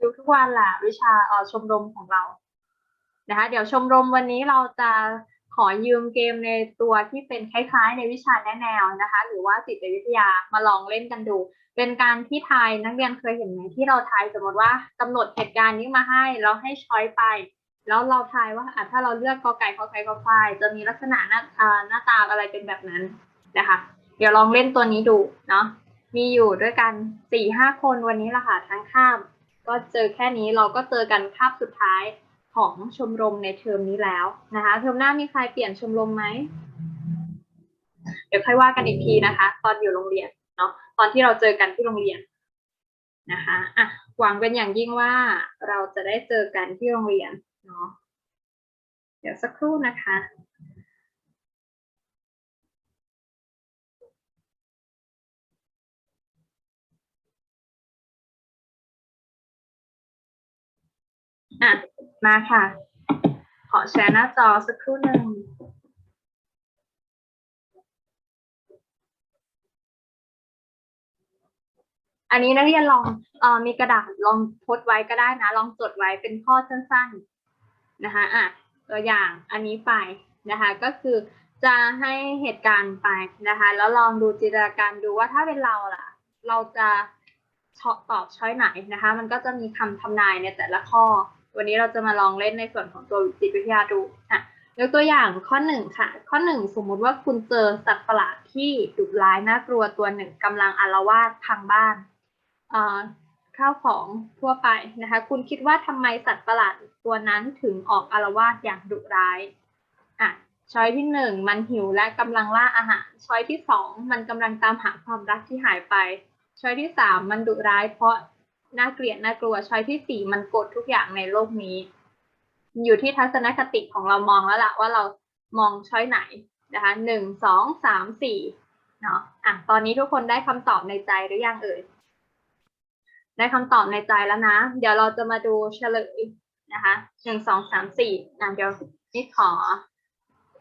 ดูทุกวันแหละวิชาเออชมรมของเรา นะคะ เดี๋ยวชมรมวันนี้เราจะขอยืมเกมในตัวที่เป็นคล้ายๆ ในวิชาแนะแนวนะคะ หรือว่าจิตวิทยามาลองเล่นกันดู เป็นการที่ทายนักเรียนเคยเห็นไหมที่เราทายสมมติว่ากำหนดเหตุการณ์นี้มาให้เราให้ช้อยไป แล้วเราทายว่าถ้าเราเลือกกอไก่ขอไข่ขอควายจะมีลักษณะหน้าหน้าตาอะไรเป็นแบบนั้นนะคะ เดี๋ยวลองเล่นตัวนี้ดูเนาะ มีอยู่ด้วยกันสี่ห้าคนวันนี้ละค่ะทั้งคาบก็เจอแค่นี้เราก็เจอกันคาบสุดท้ายของชมรมในเทอมนี้แล้วนะคะเทอมหน้ามีใครเปลี่ยนชมรมไหมเดี๋ยวค่อยว่ากันอีกทีนะคะ ตอนอยู่โรงเรียนเนาะตอนที่เราเจอกันที่โรงเรียนนะคะอะหวังเป็นอย่างยิ่งว่าเราจะได้เจอกันที่โรงเรียนเนาะเดี๋ยวสักครู่นะคะ อะมาค่ะ ขอแชร์หน้าจอสักครู่หนึ่งอันนี้นักเรียนลองออมีกระดาษลองพสต์ไว้ก็ได้นะ ลองจดไว้เป็นข้อสั้นๆนะคะอะตัวอย่างอันนี้ไปนะคะ ก็คือจะให้เหตุการณ์ไปนะคะ แล้วลองดูจินตนาการดูว่าถ้าเป็นเราล่ะ เราจะตอบช้อยไหนนะคะ มันก็จะมีคำทำนายในแต่ละข้อ วันนี้เราจะมาลองเล่นในส่วนของตัวจิตวิทยาดูอะยกตัวอย่างข้อหนึ่งค่ะ ข้อหนึ่งสมมุติว่าคุณเจอสัตว์ประหลาดที่ดุร้ายน่ากลัวตัวหนึ่งกำลังอาละวาดพังบ้านเอ่อข้าวของทั่วไปนะคะ คุณคิดว่าทำไมสัตว์ประหลาดตัวนั้นถึงออกอาละวาดอย่างดุร้ายอะช้อยที่หนึ่งมันหิวและกำลังล่าอาหาร ช้อยที่สองมันกำลังตามหาความรักที่หายไป ช้อยที่สามมันดุร้ายเพราะ น่าเกลียดน่ากลัวช้อยที่สี่มันกดทุกอย่างในโลกนี้ อยู่ที่ทัศนคติของเรามองแล้วล่ะว่าเรามองช้อยไหนนะคะหนึ่งสองสามสี่เนาะอะตอนนี้ทุกคนได้คำตอบในใจหรือยังเอ่ยได้คำตอบในใจแล้วนะ เดี๋ยวเราจะมาดูเฉลยนะคะหนึ่งสองสามสี่อะเดี๋ยวนี่ขอ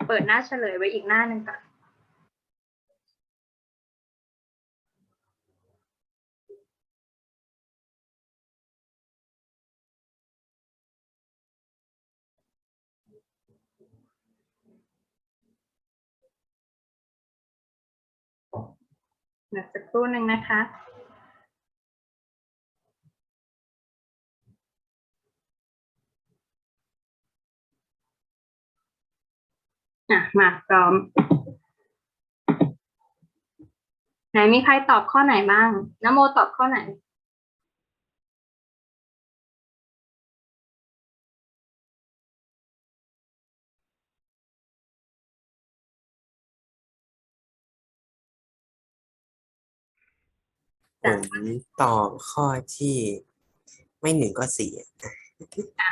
เปิดหน้าเฉลยไว้อีกหน้าหนึ่งก่อน เดี๋ยวสักครู่หนึ่งนะคะ อะ มาพร้อม ไหนมีใครตอบข้อไหนบ้างนโมตอบข้อไหน ผมตอบข้อที่ไม่หนึ่งก็สี่อะ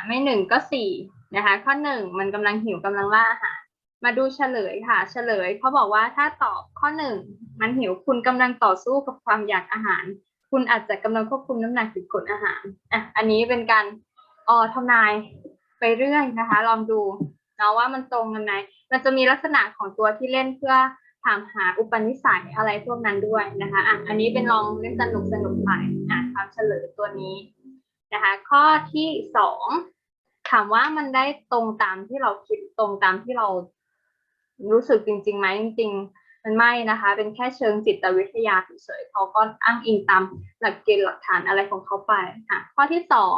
ไม่หนึ่งก็สี่นะคะ ข้อหนึ่งมันกำลังหิวกำลังล่าอาหารมาดูเฉลยค่ะ เฉลยเขาบอกว่าถ้าตอบข้อหนึ่งมันหิวคุณกำลังต่อสู้กับความอยากอาหาร คุณอาจจะกำลังควบคุมน้ำหนักหรือกดอาหารอะอันนี้เป็นการออทำนายไปเรื่อยนะคะ ลองดูเนาะว่ามันตรงกันไหมมันจะมีลักษณะของตัวที่เล่นเพื่อ ถามหาอุปนิสัยอะไรพวกนั้นด้วยนะคะอะอันนี้เป็นลองเล่นสนุกสนุกไปอะทำเฉลยตัวนี้นะคะ ข้อที่สองถามว่ามันได้ตรงตามที่เราคิดตรงตามที่เรารู้สึกจริงๆไหมจริง ๆ มันไม่นะคะ เป็นแค่เชิงจิตวิทยาเฉยๆเขาก็อ้างอิงตามหลักเกณฑ์หลักฐานอะไรของเขาไปอะข้อที่สอง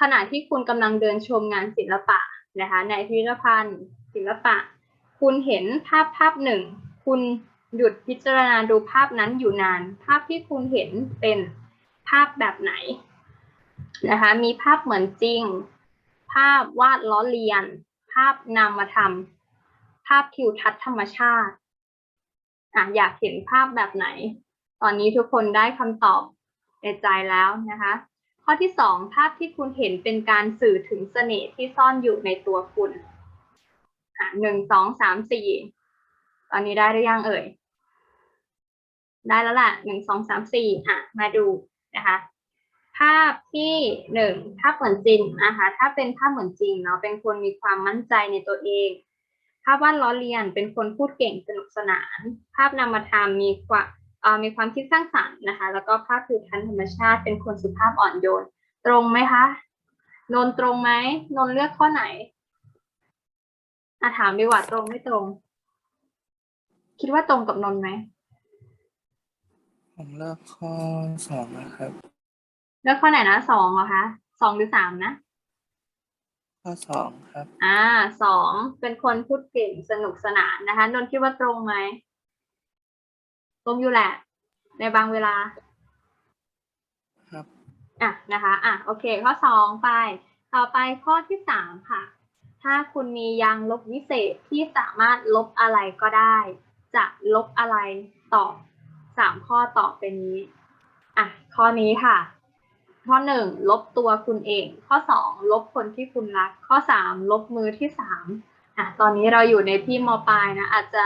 ขณะที่คุณกำลังเดินชมงานศิลปะนะคะในพิพิธภัณฑ์ศิลปะ คุณเห็นภาพภาพหนึ่ง คุณหยุดพิจารณาดูภาพนั้นอยู่นาน ภาพที่คุณเห็นเป็นภาพแบบไหนนะคะ มีภาพเหมือนจริง ภาพวาดล้อเลียน ภาพนามธรรม ภาพทิวทัศน์ธรรมชาติอะอยากเห็นภาพแบบไหน ตอนนี้ทุกคนได้คำตอบในใจแล้วนะคะ ข้อที่สองภาพที่คุณเห็นเป็นการสื่อถึงเสน่ห์ที่ซ่อนอยู่ในตัวคุณอะหนึ่งสองสามสี่ ตอนนี้ได้หรือยังเอ่ย ได้แล้วแหละหนึ่งสองสามสี่อะ มาดูนะคะ ภาพที่หนึ่งภาพเหมือนจริงนะคะ ถ้าเป็นภาพเหมือนจริงเนาะ เป็นคนมีความมั่นใจในตัวเอง ภาพวาดล้อเลียน เป็นคนพูดเก่งสนุกสนาน ภาพนามธรรมมีความมีความคิดสร้างสรรค์นะคะ แล้วก็ภาพทิวทันธรรมชาติ เป็นคนสุภาพอ่อนโยน ตรงไหมคะ นนตรงไหม นนเลือกข้อไหนอะถามดีกว่าตรงไม่ตรง คิดว่าตรงกับนนท์ไหมผมเลือกข้อสองนะครับ เลือกข้อไหนนะสองเหรอคะสองหรือสามนะ ข้อสองครับ อ่าสองเป็นคนพูดเก่งสนุกสนานนะคะ นนท์คิดว่าตรงไหมตรงอยู่แหละ ในบางเวลาครับอะนะคะ อะโอเค ข้อสองไป ต่อไปข้อที่สามค่ะ ถ้าคุณมียางลบวิเศษที่สามารถลบอะไรก็ได้ จะลบอะไรตอบสามข้อต่อไปนี้ อะ ข้อนี้ค่ะ ข้อหนึ่งลบตัวคุณเอง ข้อสองลบคนที่คุณรัก ข้อสามลบมือที่สามอะ ตอนนี้เราอยู่ในที่มปลายนะ อาจจะ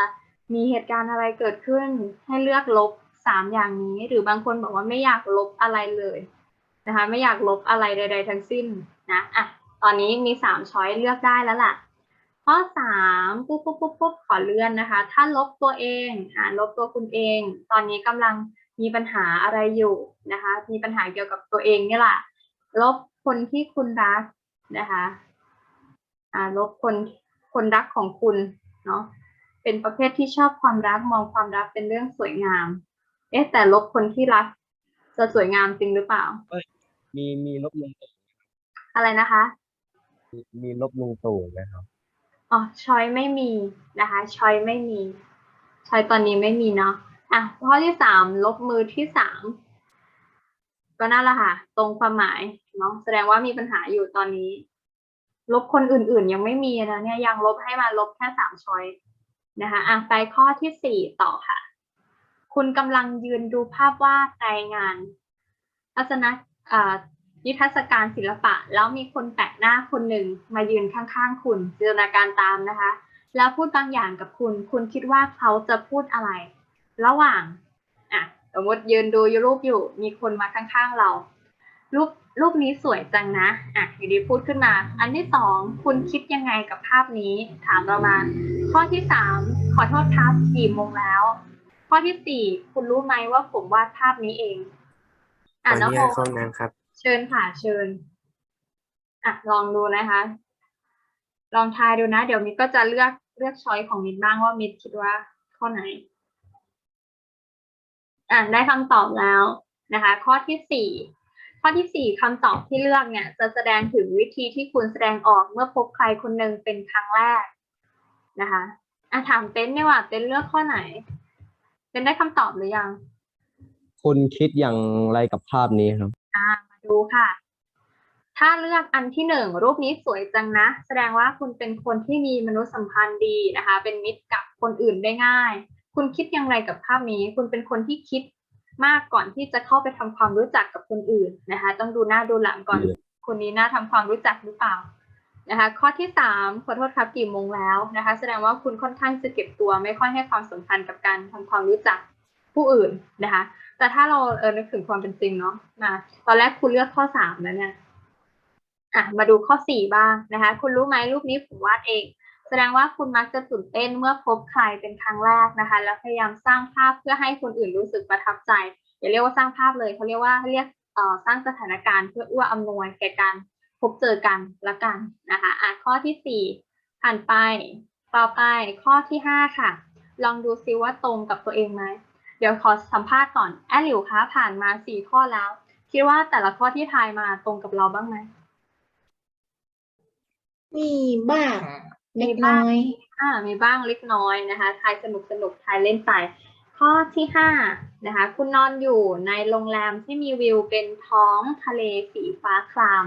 มีเหตุการณ์อะไรเกิดขึ้น ให้เลือกลบสามอย่างนี้ หรือบางคนบอกว่าไม่อยากลบอะไรเลยนะคะ ไม่อยากลบอะไรใด ๆ ทั้งสิ้นนะ อะ ตอนนี้มีสามช้อยเลือกได้แล้วล่ะ ข้อสามปุ๊บปุ๊บปุ๊บปุ๊บขอเลื่อนนะคะ ถ้าลบตัวเองอ่าลบตัวคุณเอง ตอนนี้กำลังมีปัญหาอะไรอยู่นะคะ มีปัญหาเกี่ยวกับตัวเองนี่แหละ ลบคนที่คุณรักนะคะอ่าลบคนคนรักของคุณเนาะ เป็นประเภทที่ชอบความรักมองความรักเป็นเรื่องสวยงาม เอ๊ะแต่ลบคนที่รักจะสวยงามจริงหรือเปล่า มีมีลบลุงตู่อะไรนะคะ มีมีลบลุงตู่ไหมครับ อ๋อชอยไม่มีนะคะชอยไม่มีชอยตอนนี้ไม่มีเนาะอะข้อที่สามลบมือที่สามก็นั่นแหละค่ะ ตรงความหมายเนาะแสดงว่ามีปัญหาอยู่ตอนนี้ ลบคนอื่นๆ ยังไม่มีนะเนี่ยยังลบให้มาลบแค่สามช้อยนะคะอะไปข้อที่สี่ต่อค่ะ คุณกำลังยืนดูภาพวาดในงานทัศนะอ่า นิทรรศการศิลปะ แล้วมีคนแปลกหน้าคนหนึ่งมายืนข้างๆ คุณจินตนาการตามนะคะ แล้วพูดบางอย่างกับคุณ คุณคิดว่าเขาจะพูดอะไร ระหว่างอะสมมติยืนดูรูปอยู่ มีคนมาข้างๆเรา รูปรูปนี้สวยจังนะอะอยู่ดีพูดขึ้นมา อันที่สองคุณคิดยังไงกับภาพนี้ ถามเรามา ข้อที่สามขอโทษครับกี่โมงแล้ว ข้อที่สี่คุณรู้ไหมว่าผมวาดภาพนี้เองขออะอน้องนุโมญาตเข้าห้องน้ำครับ เชิญค่ะเชิญอะลองดูนะคะ ลองทายดูนะ เดี๋ยวมิดก็จะเลือกเลือกช้อยของมิดบ้างว่ามิดคิดว่าข้อไหน อะได้คำตอบแล้วนะคะ ข้อที่สี่ข้อที่สี่คำตอบที่เลือกเนี่ย จะแสดงถึงวิธีที่คุณแสดงออกเมื่อพบใครคนหนึ่งเป็นครั้งแรกนะคะอะถามเต้นเนี่ยว่าเต้นเลือกข้อไหนเต้นได้คำตอบหรือยัง คุณคิดอย่างไรกับภาพนี้ครับมา ดูค่ะ ถ้าเลือกอันที่หนึ่งรูปนี้สวยจังนะ แสดงว่าคุณเป็นคนที่มีมนุษยสัมพันธ์ดีนะคะ เป็นมิตรกับคนอื่นได้ง่าย คุณคิดอย่างไรกับภาพนี้ คุณเป็นคนที่คิดมากก่อนที่จะเข้าไปทำความรู้จักกับคนอื่นนะคะ ต้องดูหน้าดูหลังก่อน คนนี้น่าทำความรู้จักหรือเปล่านะคะ ข้อที่สามขอโทษครับกี่โมงแล้วนะคะ แสดงว่าคุณค่อนข้างจะเก็บตัวไม่ค่อยให้ความสำคัญกับการทำความรู้จักผู้อื่นนะคะ แต่ถ้าเราเออนึกถึงความเป็นจริงเนาะนะตอนแรกคุณเลือกข้อสามแล้วเนี่ยอะมาดูข้อสี่บ้างนะคะ คุณรู้ไหมรูปนี้ผมวาดเอง แสดงว่าคุณมักจะตื่นเต้นเมื่อพบใครเป็นครั้งแรกนะคะ แล้วพยายามสร้างภาพเพื่อให้คนอื่นรู้สึกประทับใจอย่าเรียกว่าสร้างภาพเลยเขาเรียกว่าเรียกเอ่อสร้างสถานการณ์เพื่อเอื้ออำนวยแก่การพบเจอกันละกันนะคะอะข้อที่สี่ผ่านไป ต่อไปข้อที่ห้าค่ะ ลองดูซิว่าตรงกับตัวเองไหม เดี๋ยวขอสัมภาษณ์ก่อนแอลหลิวคะผ่านมาสี่ข้อแล้ว คิดว่าแต่ละข้อที่ทายมาตรงกับเราบ้างไหมมีบ้างมีเล็กบ้างน้อยอ่ามีบ้างเล็กน้อยนะคะทายสนุกสนุกทายเล่นไปข้อที่ห้านะคะ คุณนอนอยู่ในโรงแรมที่มีวิวเป็นท้องทะเลสีฟ้าคราม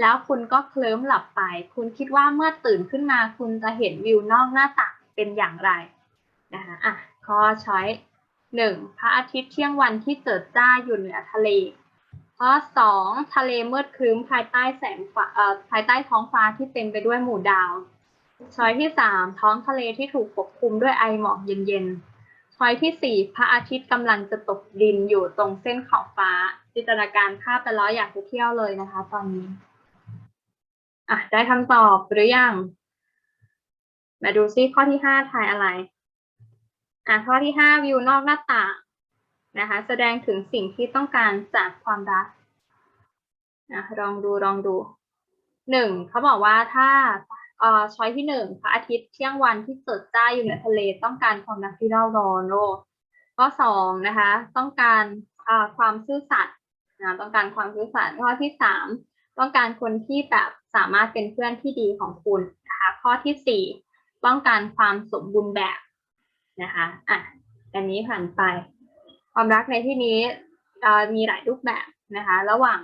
แล้วคุณก็เคลิ้มหลับไป คุณคิดว่าเมื่อตื่นขึ้นมา คุณจะเห็นวิวนอกหน้าต่างเป็นอย่างไรนะคะอะข้อช้อย หนึ่งพระอาทิตย์เที่ยงวันที่เจิดจ้าอยู่เหนือทะเลข้อสองทะเลมืดครึ้มภายใต้แสงฟ้าเอ่อภายใต้ท้องฟ้าที่เต็มไปด้วยหมู่ดาว ช้อยที่สามท้องทะเลที่ถูกปกคลุมด้วยไอหมอกเย็นๆ ช้อยที่สี่พระอาทิตย์กำลังจะตกดินอยู่ตรงเส้นขอบฟ้า จินตนาการภาพไปแล้วอยากไปเที่ยวเลยนะคะ ตอนนี้อะได้คำตอบหรือยัง มาดูซิข้อที่ห้าทายอะไร อะข้อที่ห้าวิวนอกหน้าต่างนะคะ แสดงถึงสิ่งที่ต้องการจากความรักนะลองดูลองดูหนึ่งเขาบอกว่าถ้าเอ่อช้อยที่หนึ่งพระอาทิตย์เที่ยงวันที่เจิดจ้าอยู่เหนือทะเลต้องการความรักที่เร่าร้อนโลกข้อสองนะคะ ต้องการอ่าความซื่อสัตย์นะต้องการความซื่อสัตย์ข้อที่สามต้องการคนที่แบบสามารถเป็นเพื่อนที่ดีของคุณนะคะข้อที่สี่ต้องการความสมบูรณ์แบบ นะคะอะอันนี้ผ่านไป ความรักในที่นี้มีหลายรูปแบบนะคะ ระหว่าง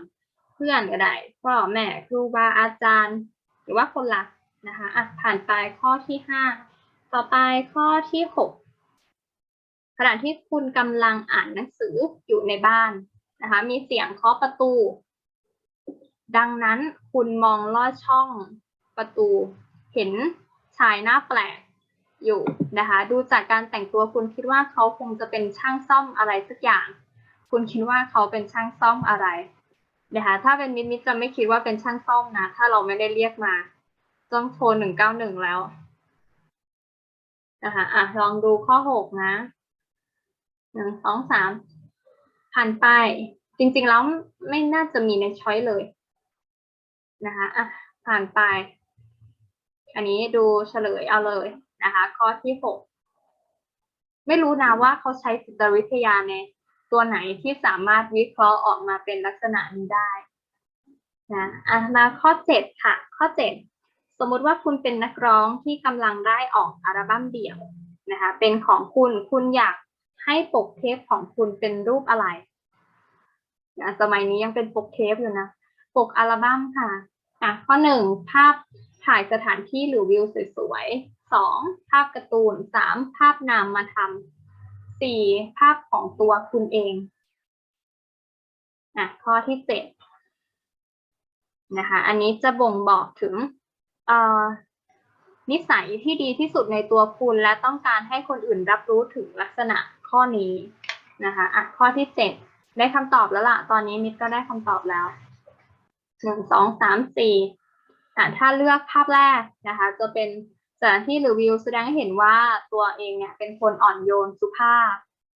เพื่อนก็ได้พ่อแม่ครูบาอาจารย์ หรือว่าคนรักนะคะอะผ่านไปข้อที่ห้าต่อไปข้อที่หกขณะที่คุณกำลังอ่านหนังสืออยู่ในบ้านนะคะ มีเสียงเคาะประตู ดังนั้นคุณมองลอดช่องประตู เห็นชายหน้าแปลก อยู่นะคะ ดูจากการแต่งตัวคุณคิดว่าเขาคงจะเป็นช่างซ่อมอะไรสักอย่าง คุณคิดว่าเขาเป็นช่างซ่อมอะไรนะคะถ้าเป็นมิดมิดจะไม่คิดว่าเป็นช่างซ่อมนะ ถ้าเราไม่ได้เรียกมาต้องโทรหนึ่งเก้าหนึ่งแล้วนะคะอะลองดูข้อหกนะหนึ่งสองสามผ่านไป จริงๆแล้วไม่น่าจะมีในช้อยเลยนะคะอะผ่านไป อันนี้ดูเฉลยเอาเลย นะคะ ข้อที่หกไม่รู้นะว่าเขาใช้จิตวิทยาในตัวไหนที่สามารถวิเคราะห์ออกมาเป็นลักษณะนี้ได้นะอะมาข้อเจ็ดค่ะ ข้อเจ็ดสมมติว่าคุณเป็นนักร้องที่กำลังได้ออกอัลบั้มเดี่ยวนะคะเป็นของคุณคุณอยากให้ปกเทปของคุณเป็นรูปอะไรนะสมัยนี้ยังเป็นปกเทปอยู่นะ ปกอัลบั้มค่ะอะข้อหนึ่งภาพถ่ายสถานที่หรือวิวสวย สองภาพการ์ตูนสามภาพนามมาทำสี่ภาพของตัวคุณเองอะข้อที่เจ็ดนะคะ อันนี้จะบ่งบอกถึงนิสัยที่ดีที่สุดในตัวคุณและต้องการให้คนอื่นรับรู้ถึงลักษณะข้อนี้นะคะอะข้อที่เจ็ดได้คำตอบแล้วล่ะ ตอนนี้มิตรก็ได้คำตอบแล้วหนึ่งสองสามสี่อะถ้าเลือกภาพแรกนะคะ จะเป็น สถานที่หรือวิวแสดงให้เห็นว่าตัวเองเนี่ยเป็นคนอ่อนโยนสุภาพ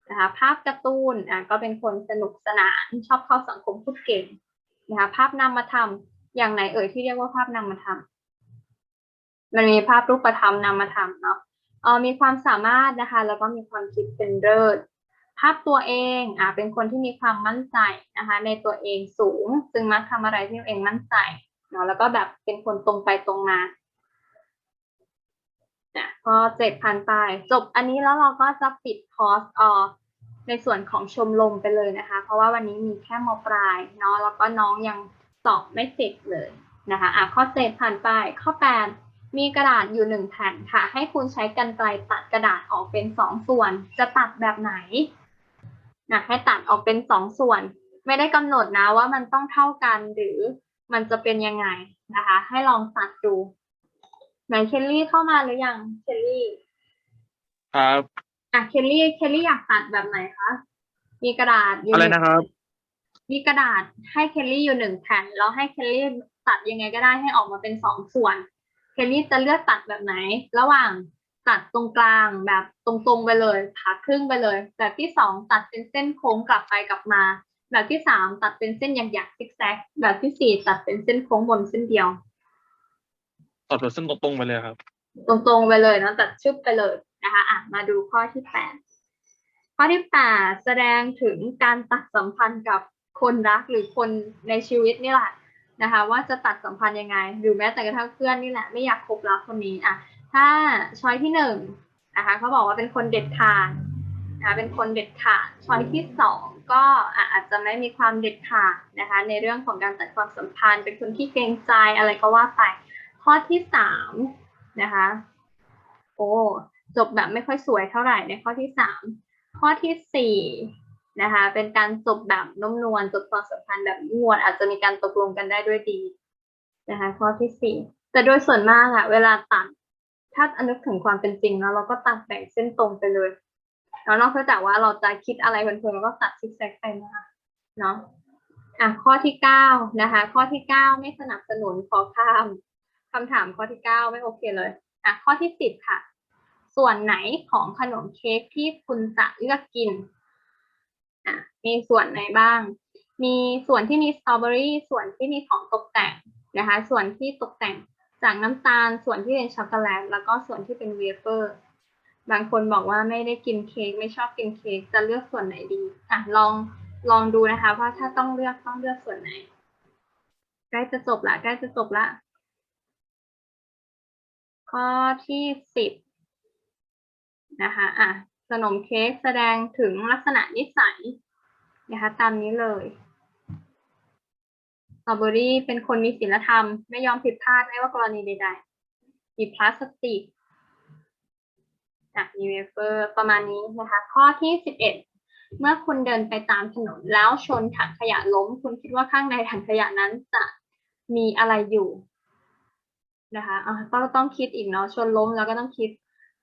นะคะภาพการ์ตูนอะก็เป็นคนสนุกสนานชอบเข้าสังคมพูดเก่งนะคะภาพนามธรรมอย่างไหนเอ่ยที่เรียกว่าภาพนามธรรมมันมีภาพรูปธรรมนามธรรมเนาะเออมีความสามารถนะคะ แล้วก็มีความคิดเป็นเลิศภาพตัวเองอ่าเป็นคนที่มีความมั่นใจนะคะ ในตัวเองสูง ซึ่งมักทำอะไรที่ตัวเองมั่นใจเนาะแล้วก็แบบเป็นคนตรงไปตรงมา นะพอเจ็ดพันไปจบอันนี้แล้วเราก็จะปิดคอร์สออในส่วนของชมรมไปเลยนะคะ เพราะว่าวันนี้มีแค่มปลายเนาะแล้วก็น้องยังสอบไม่เสร็จเลยนะคะอะข้อเจ็ดผ่านไปข้อแปดมีกระดาษอยู่หนึ่งแผ่นค่ะ ให้คุณใช้กรรไกรตัดกระดาษออกเป็นสองส่วน จะตัดแบบไหนนะให้ตัดออกเป็นสองส่วน ไม่ได้กำหนดนะว่ามันต้องเท่ากันหรือมันจะเป็นยังไงนะคะ ให้ลองตัดดู ไหนเคลลี่เข้ามาหรือยังเคลลี่ครับอะเคลลี่เคลลี่อยากตัดแบบไหนคะมีกระดาษอยู่อะไรนะครับ มีกระดาษให้เคลลี่อยู่หนึ่งแผ่นแล้วให้เคลลี่ตัดยังไงก็ได้ให้ออกมาเป็นสองส่วนเคลลี่จะเลือกตัดแบบไหน ระหว่างตัดตรงกลางแบบตรงๆไปเลยผ่าครึ่งไปเลย แบบที่สองตัดเป็นเส้นโค้งกลับไปกลับมา แบบที่สามตัดเป็นเส้นหยักๆซิกแซกแบบที่สี่ตัดเป็นเส้นโค้งบนเส้นเดียว ตัดแบบเส้นตรงๆไปเลยครับ ตรงๆไปเลยเนาะตัดชึบไปเลยนะคะอะมาดูข้อที่แปดข้อที่แปดแสดงถึงการตัดสัมพันธ์กับคนรักหรือคนในชีวิตนี่แหละนะคะว่าจะตัดสัมพันธ์ยังไง หรือแม้แต่กระทั่งเพื่อนนี่แหละไม่อยากคบรักคนนี้อะถ้าช้อยที่หนึ่งนะคะเขาบอกว่าเป็นคนเด็ดขาดนะคะเป็นคนเด็ดขาดช้อยที่สองก็อะอาจจะไม่มีความเด็ดขาดนะคะในเรื่องของการตัดความสัมพันธ์ เป็นคนที่เกรงใจอะไรก็ว่าไป ข้อที่สามนะคะ โอ้จบแบบไม่ค่อยสวยเท่าไหร่ในข้อที่สามข้อที่สี่นะคะเป็นการจบแบบนุ่มนวลจบความสัมพันธ์แบบนุ่มนวลอาจจะมีการตกลงกันได้ด้วยดีนะคะข้อที่สี่แต่โดยส่วนมากอะเวลาตัดถ้าอนึกถึงความเป็นจริงแล้วเราก็ตัดแบ่งเส้นตรงไปเลยแล้วนอกจากว่าเราจะคิดอะไรเพลินๆเราก็ตัดซิกแซกไปนะคะเนาะอะข้อที่เก้านะคะ ข้อที่เก้าไม่สนับสนุนขอข้าม คำถามข้อที่เก้าไม่โอเคเลยอะข้อที่สิบค่ะ ส่วนไหนของขนมเค้กที่คุณจะเลือกกินอะมีส่วนไหนบ้าง มีส่วนที่มีสตรอเบอรี่ส่วนที่มีของตกแต่งนะคะ ส่วนที่ตกแต่งจากน้ำตาล ส่วนที่เป็นช็อกโกแลตแล้วก็ส่วนที่เป็นเวเฟอร์บางคนบอกว่าไม่ได้กินเค้กไม่ชอบกินเค้กจะเลือกส่วนไหนดีอะลองลองดูนะคะว่าถ้าต้องเลือกต้องเลือกส่วนไหนใกล้จะจบละใกล้จะจบละ ข้อที่สิบนะคะอะขนมเค้กแสดงถึงลักษณะนิสัยนะคะตามนี้เลยสตรอเบอรี่เป็นคนมีศีลธรรม ไม่ยอมผิดพลาดไม่ว่ากรณีใดๆมีพลาสติกจากมีเวเฟอร์ประมาณนี้นะคะ ข้อที่สิบเอ็ดเมื่อคุณเดินไปตามถนนแล้วชนถังขยะล้ม คุณคิดว่าข้างในถังขยะนั้นจะมีอะไรอยู่ นะคะอะต้องต้องคิดอีกเนาะชนล้มแล้วก็ต้องคิด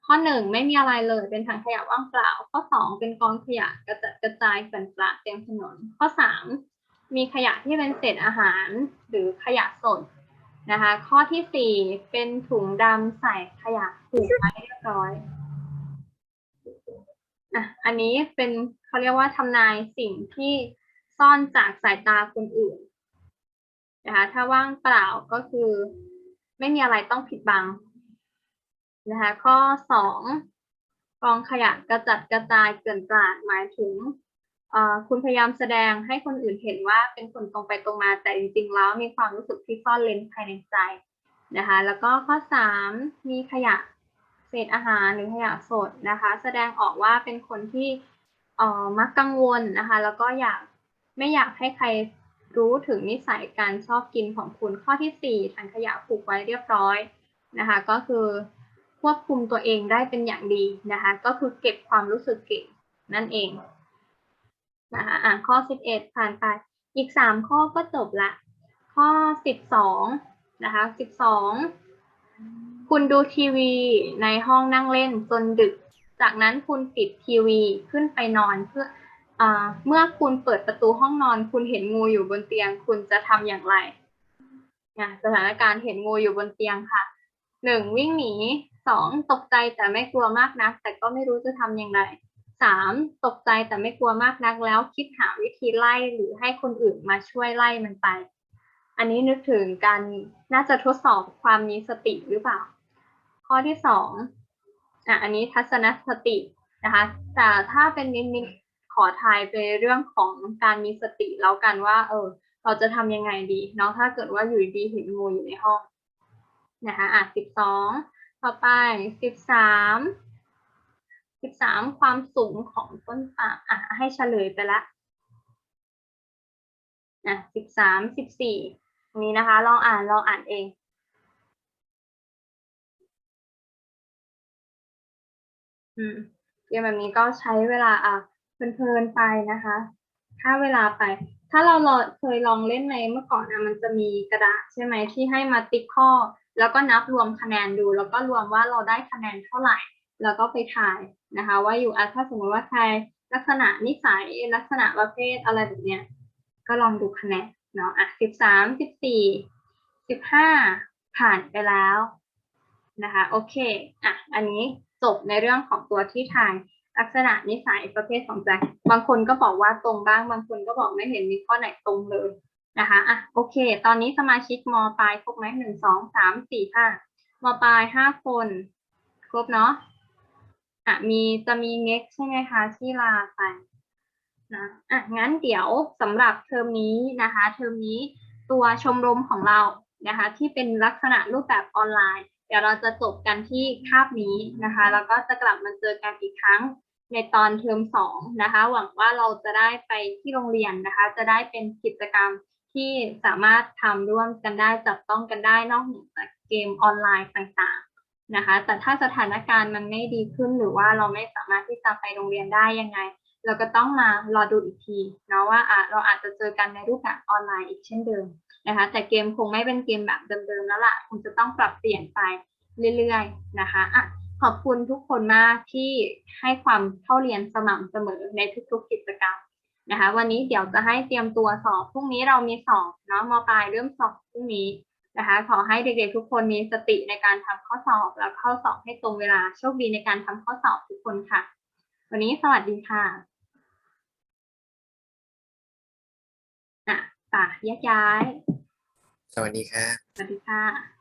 ข้อหนึ่งไม่มีอะไรเลยเป็นถังขยะว่างเปล่า ข้อสองเป็นกองขยะกระจัดกระจายเกลื่อนกลาดเต็มถนน ข้อสามมีขยะที่เป็นเศษอาหารหรือขยะสดนะคะ ข้อที่สี่เป็นถุงดำใส่ขยะถูกไว้เรียบร้อยอะอันนี้เป็นเขาเรียกว่าทำนายสิ่งที่ซ่อนจากสายตาคนอื่นนะคะถ้าว่างเปล่าก็คือ ไม่มีอะไรต้องผิดบังนะคะข้อสองกองขยะกระจัดกระจายเกลื่อนกลาดหมายถึงคุณพยายามแสดงให้คนอื่นเห็นว่าเป็นคนตรงไปตรงมาแต่จริงๆ แล้วมีความรู้สึกที่ซ่อนเร้นภายในใจนะคะแล้วก็ข้อสามมีขยะเศษอาหารหรือขยะสดนะคะแสดงออกว่าเป็นคนที่มักกังวลนะคะแล้วก็อยากไม่อยากให้ใคร รู้ถึงนิสัยการชอบกินของคุณข้อที่สี่ถังขยะผูกไว้เรียบร้อยนะคะ ก็คือควบคุมตัวเองได้เป็นอย่างดีนะคะ ก็คือเก็บความรู้สึกเก่งนั่นเองนะคะอ่านข้อสิบเอ็ดผ่านไป อีกสามข้อก็จบละ ข้อสิบสองนะคะสิบสองคุณดูทีวีในห้องนั่งเล่นจนดึก จากนั้นคุณปิดทีวีขึ้นไปนอนเพื่อ เมื่อคุณเปิดประตูห้องนอน คุณเห็นงูอยู่บนเตียง คุณจะทำอย่างไรสถานการณ์เห็นงูอยู่บนเตียงค่ะหนึ่งวิ่งหนีสองตกใจแต่ไม่กลัวมากนัก แต่ก็ไม่รู้จะทำอย่างไรสามตกใจแต่ไม่กลัวมากนักแล้ว คิดหาวิธีไล่หรือให้คนอื่นมาช่วยไล่มันไป อันนี้นึกถึงการน่าจะทดสอบความมีสติหรือเปล่า ข้อที่สองอะอันนี้ทัศนสตินะคะ แต่ถ้าเป็นนิมิต ขอทายไปเรื่องของการมีสติแล้วกันว่า เออ เราจะทำยังไงดีเนาะถ้าเกิดว่าอยู่ดีเห็นงูอยู่ในห้องนะคะอะสิบสองต่อไปสิบสามสิบสามความสูงของต้นปาล์มอะให้เฉลยไปละอะสิบสามสิบสี่นี้นะคะลองอ่านลองอ่านเองอืมเกมแบบนี้ก็ใช้เวลาอะ เพลินๆไปนะคะถ้าเวลาไป ถ้าเราเคยลองเล่นในเมื่อก่อนนะมันจะมีกระดาษใช่ไหมที่ให้มาติ๊กข้อ แล้วก็นับรวมคะแนนดู แล้วก็รวมว่าเราได้คะแนนเท่าไหร่ แล้วก็ไปทายนะคะ ว่าอยู่อะถ้าสมมติว่าทายลักษณะนิสัยลักษณะประเภทอะไรแบบเนี้ยก็ลองดูคะแนนเนาะอะสิบสามสิบสี่สิบห้าผ่านไปแล้วนะคะ โอเค อะ อันนี้จบในเรื่องของตัวที่ทาย ลักษณะนิสัยประเภทของใจ บางคนก็บอกว่าตรงบ้าง บางคนก็บอกไม่เห็นมีข้อไหนตรงเลยนะคะอะโอเค ตอนนี้สมาชิกมปลายครบไหมหนึ่งสองสามสี่ห้ามปลายห้าคน ครบเนาะอะมีจะมีเน็กใช่ไหมคะที่ลาไปนะอะงั้นเดี๋ยวสำหรับเทอมนี้นะคะ เทอมนี้ตัวชมรมของเรานะคะ ที่เป็นลักษณะรูปแบบออนไลน์ เดี๋ยวเราจะจบกันที่คาบนี้นะคะ แล้วก็จะกลับมาเจอกันอีกครั้ง ในตอนเทอมสองนะคะ หวังว่าเราจะได้ไปที่โรงเรียนนะคะ จะได้เป็นกิจกรรมที่สามารถทำร่วมกันได้จับต้องกันได้นอกเหนือจากเกมออนไลน์ต่างๆนะคะ แต่ถ้าสถานการณ์มันไม่ดีขึ้นหรือว่าเราไม่สามารถที่จะไปโรงเรียนได้ยังไง เราก็ต้องมารอดูอีกทีเนาะว่าเราอาจจะเจอกันในรูปแบบออนไลน์อีกเช่นเดิมนะคะ แต่เกมคงไม่เป็นเกมแบบเดิมๆแล้วล่ะคงจะต้องปรับเปลี่ยนไปเรื่อยๆนะคะอะ ขอบคุณทุกคนมากที่ให้ความเข้าเรียนสม่ำเสมอในทุกๆกิจกรรมนะคะ วันนี้เดี๋ยวจะให้เตรียมตัวสอบพรุ่งนี้เรามีสอบเนาะมปลายเริ่มสอบพรุ่งนี้นะคะ ขอให้เด็กๆทุกคนมีสติในการทำข้อสอบแล้วเข้าสอบให้ตรงเวลาโชคดีในการทำข้อสอบทุกคนค่ะ วันนี้สวัสดีค่ะค่ะแยกย้าย สวัสดีครับสวัสดีค่ะ